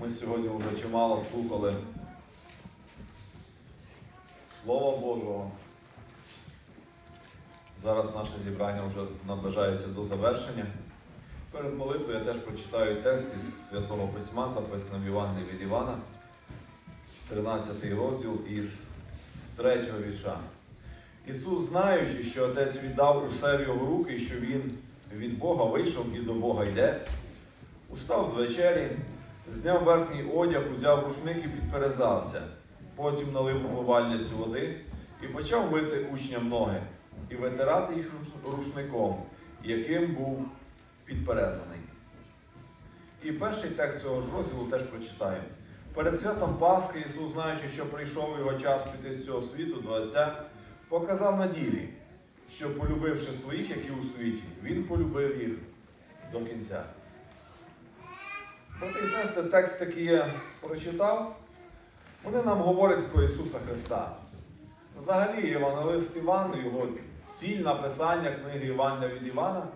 Ми сьогодні вже чимало слухали Слова Божого. Зараз наше зібрання вже наближається до завершення. Перед молитвою я теж прочитаю текст із Святого Письма, записаний в Івангелії від Івана, 13 розділ із 3 віша. Ісус, знаючи, що Отець віддав усе в його руки, що Він від Бога вийшов і до Бога йде, устав з вечері, зняв верхній одяг, узяв рушник і підперезався. Потім налив умивальницю води і почав мити учням ноги і витирати їх рушником, яким був підперезаний. І перший текст цього ж розділу теж прочитаю. Перед святом Пасхи Ісус, знаючи, що прийшов його час піти з цього світу до Отця, показав на ділі, що, полюбивши своїх, які у світі, Він полюбив їх до кінця. Брати і сестри, текст, який я прочитав, вони нам говорять про Ісуса Христа. Взагалі, Євангелист Іван, його ціль написання книги Євангелія від Івана,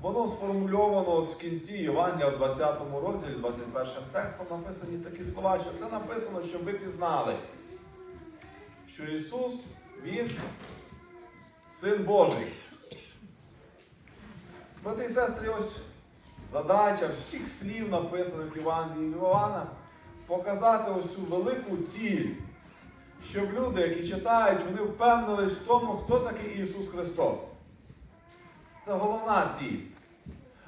воно сформульовано в кінці Євангелія в 20 розділі, 21 текстом написані такі слова, що це написано, щоб ви пізнали, що Ісус, Він Син Божий. Брати і сестри, ось задача всіх слів, написаних від Івана, показати ось цю велику ціль, щоб люди, які читають, вони впевнились в тому, хто такий Ісус Христос. Це головна ціль.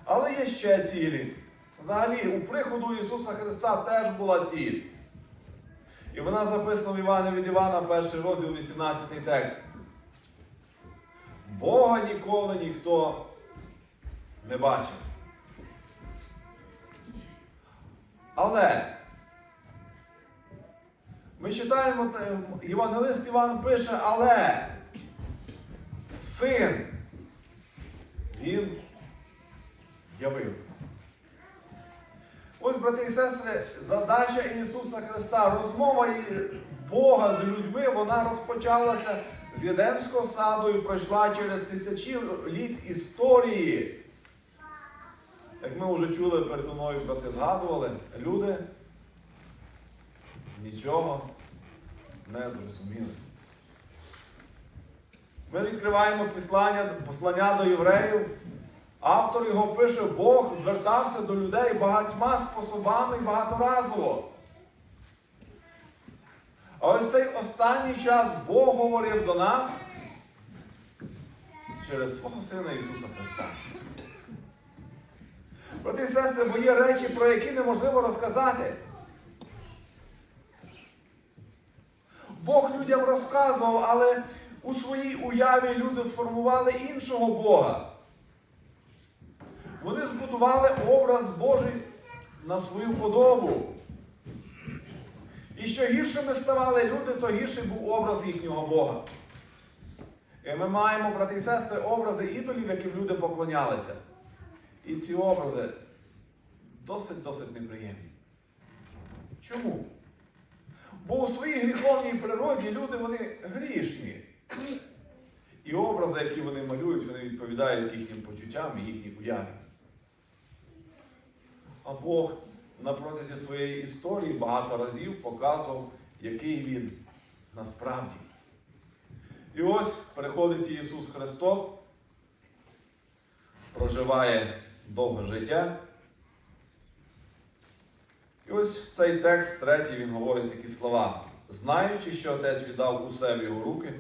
Але є ще цілі. Взагалі, у приходу Ісуса Христа теж була ціль. І вона записана в Івана від Івана, перший розділ, 18 текст. Бога ніколи ніхто не бачив. Але ми читаємо, Євангелист Іван пише, але син він явив. Ось, брати і сестри, задача Ісуса Христа, розмова Бога з людьми, вона розпочалася з Єдемського саду і пройшла через тисячі літ історії. Як ми вже чули перед мною, брати згадували, люди нічого не зрозуміли. Ми відкриваємо послання, послання до євреїв. Автор його пише, Бог звертався до людей багатьма способами і багаторазово. А ось цей останній час Бог говорив до нас через свого Сина Ісуса Христа. Брати і сестри, бо є речі, про які неможливо розказати. Бог людям розказував, але у своїй уяві люди сформували іншого Бога. Вони збудували образ Божий на свою подобу. І що гіршими ставали люди, то гірший був образ їхнього Бога. І ми маємо, брати і сестри, образи ідолів, яким люди поклонялися. І ці образи досить-досить неприємні. Чому? Бо у своїй гріховній природі люди вони грішні. І образи, які вони малюють, вони відповідають їхнім почуттям і їхній уяві. А Бог на протязі своєї історії багато разів показував, який він насправді. І ось приходить Ісус Христос, проживає довге життя. І ось цей текст, третій, він говорить такі слова. Знаючи, що Отець віддав усе в його руки,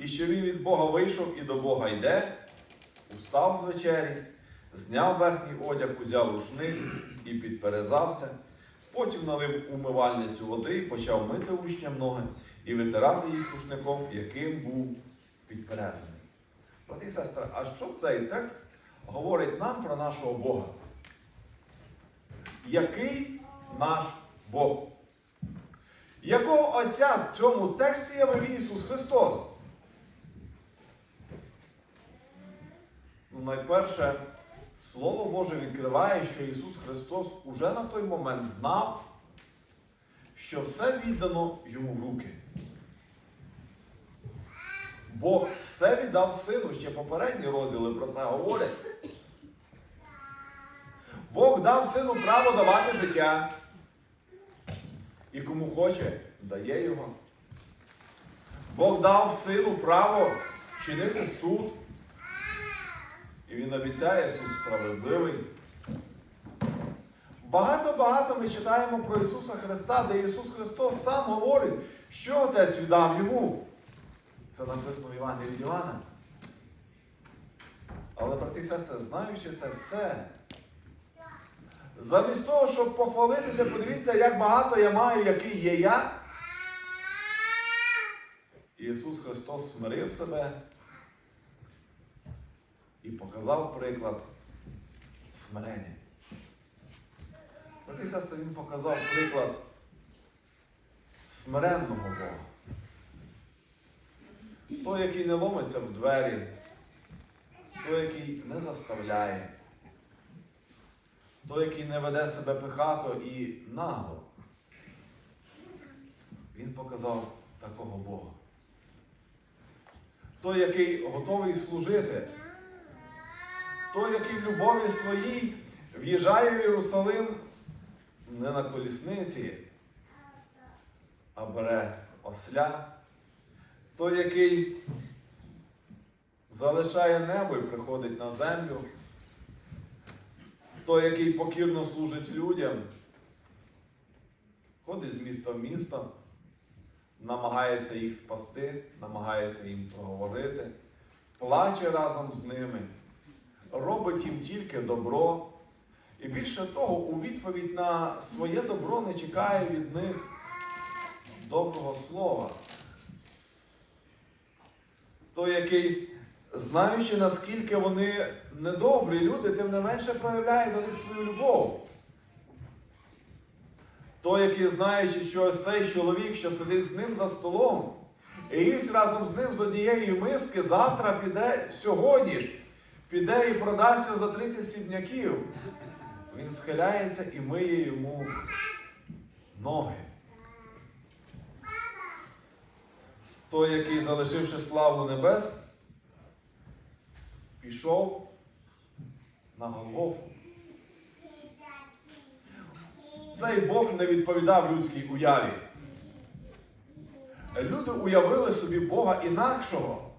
і що він від Бога вийшов і до Бога йде, устав з вечері, зняв верхній одяг, узяв рушник і підперезався, потім налив умивальницю води і почав мити учням ноги і витирати їх рушником, яким був підперезаний. Брати і сестри, а що цей текст говорить нам про нашого Бога? Який наш Бог? Якого Отця в цьому тексті явив Ісус Христос? Ну, найперше, Слово Боже відкриває, що Ісус Христос уже на той момент знав, що все віддано йому в руки. Бог все віддав сину, ще попередні розділи про це говорять. Бог дав сину право давати життя. І кому хоче, дає його. Бог дав сину право чинити суд. І він обіцяє суд справедливий. Багато-багато ми читаємо про Ісуса Христа, де Ісус Христос сам говорить, що Отець віддав йому. Це написано в Івані від Івана. Але, брати і сестри, знаючи це все, замість того, щоб похвалитися, подивіться, як багато я маю, який є я. Ісус Христос смирив себе і показав приклад смирення. Брати сестри, Він показав приклад смиренного Бога. Той, який не ломиться в двері, той, який не заставляє, той, який не веде себе пихато і нагло. Він показав такого Бога. Той, який готовий служити, той, який в любові своїй в'їжджає в Єрусалим не на колісниці, а бере осля, той, який залишає небо і приходить на землю, той, який покірно служить людям, ходить з міста в місто, намагається їх спасти, намагається їм проговорити, плаче разом з ними, робить їм тільки добро. І більше того, у відповідь на своє добро не чекає від них доброго слова. Той, який, знаючи, наскільки вони недобрі люди, тим не менше проявляє до них свою любов. Той, який, знаючи, що цей чоловік, що сидить з ним за столом, і їсть разом з ним з однієї миски, завтра піде сьогодні ж, піде і продасть за 30 сібняків. Він схиляється і миє йому ноги. Той, який, залишивши славу небес, пішов на Голгофу. Цей Бог не відповідав людській уяві. Люди уявили собі Бога інакшого.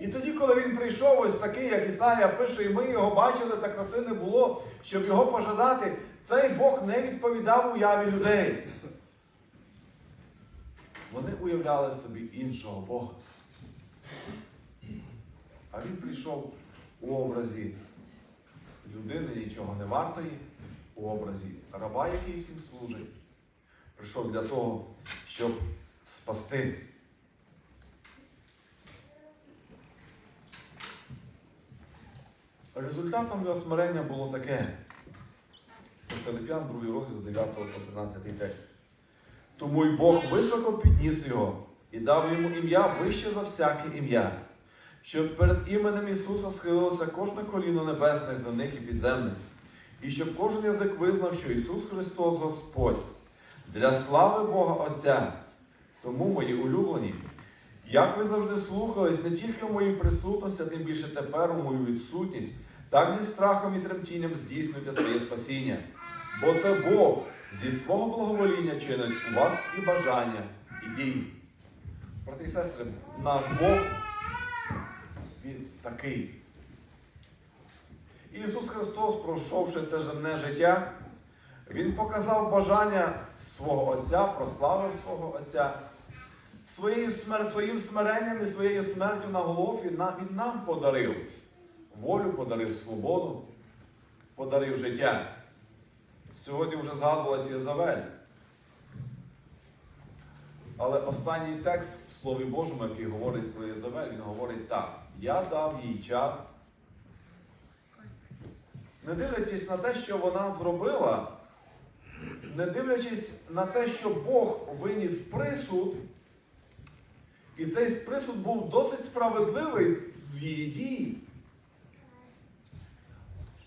І тоді, коли він прийшов, ось такий, як Ісая пише, і ми його бачили, та краси не було, щоб його пожадати, цей Бог не відповідав уяві людей. Вони уявляли собі іншого Бога. А він прийшов у образі людини нічого не вартої, у образі раба, який всім служить. Прийшов для того, щоб спасти. Результатом його смирення було таке. Це Филип'ян, 2 розділ з 9 по 13 текст. Тому й Бог високо підніс його і дав йому ім'я вище за всяке ім'я, щоб перед іменем Ісуса схилилося кожне коліно небесне, земних і підземних, і щоб кожен язик визнав, що Ісус Христос Господь для слави Бога Отця. Тому, мої улюблені, як ви завжди слухались не тільки в моїй присутності, а тим більше тепер у мою відсутність, так зі страхом і тремтінням здійснюйте своє спасіння. Бо це Бог зі свого благовоління чинить у вас і бажання, і дії. Брати і сестри, наш Бог, такий. Ісус Христос, пройшовши це земне життя, Він показав бажання свого Отця, прославив свого Отця. Своїм смиренням і своєю смертю на Голгофі на- Він нам подарив волю, подарив свободу, подарив життя. Сьогодні вже згадувалася Єзавель. Але останній текст в Слові Божому, який говорить про Єзавель, він говорить так: Я дав їй час. Не дивлячись на те, що вона зробила, не дивлячись на те, що Бог виніс присуд, і цей присуд був досить справедливий в її дії.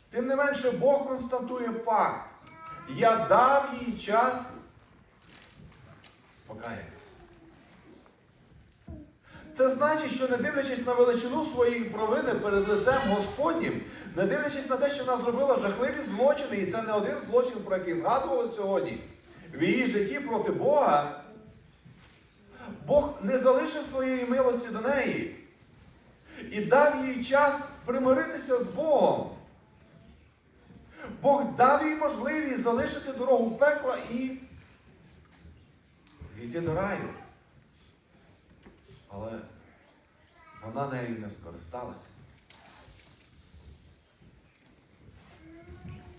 Тим не менше, Бог констатує факт. Я дав їй час покаятися. Це значить, що не дивлячись на величину своєї провини перед лицем Господнім, не дивлячись на те, що вона зробила жахливі злочини, і це не один злочин, про який згадували сьогодні. в її житті проти Бога, Бог не залишив своєї милості до неї і дав їй час примиритися з Богом. Бог дав їй можливість залишити дорогу пекла і війти до раю. Але вона нею не скористалася.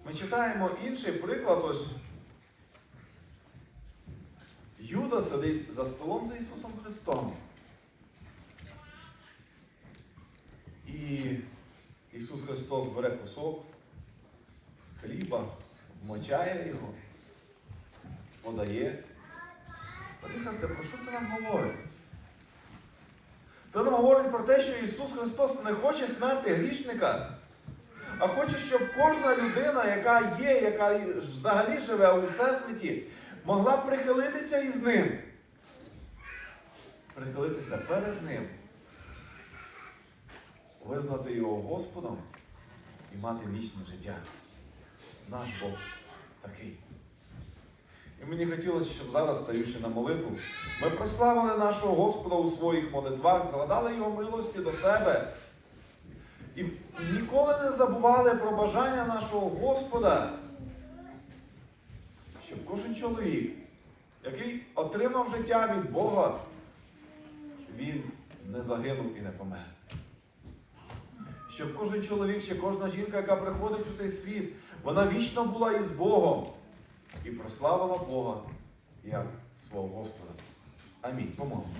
Ми читаємо інший приклад. Ось Юда сидить за столом за Ісусом Христом. І Ісус Христос бере кусок хліба, вмочає його, подає. Сестри, про що це нам говорить? Це нам говорить про те, що Ісус Христос не хоче смерти грішника, а хоче, щоб кожна людина, яка є, яка взагалі живе у всесвіті, могла прихилитися із ним. Прихилитися перед Ним, визнати його Господом і мати вічне життя. Наш Бог такий. І мені хотілося, щоб зараз, стаючи на молитву, ми прославили нашого Господа у своїх молитвах, згадали Його милості до себе. І ніколи не забували про бажання нашого Господа, щоб кожен чоловік, який отримав життя від Бога, він не загинув і не помер. Щоб кожен чоловік чи кожна жінка, яка приходить у цей світ, вона вічно була із Богом і прославила Бога як свого Господа. Амінь. Помолимося.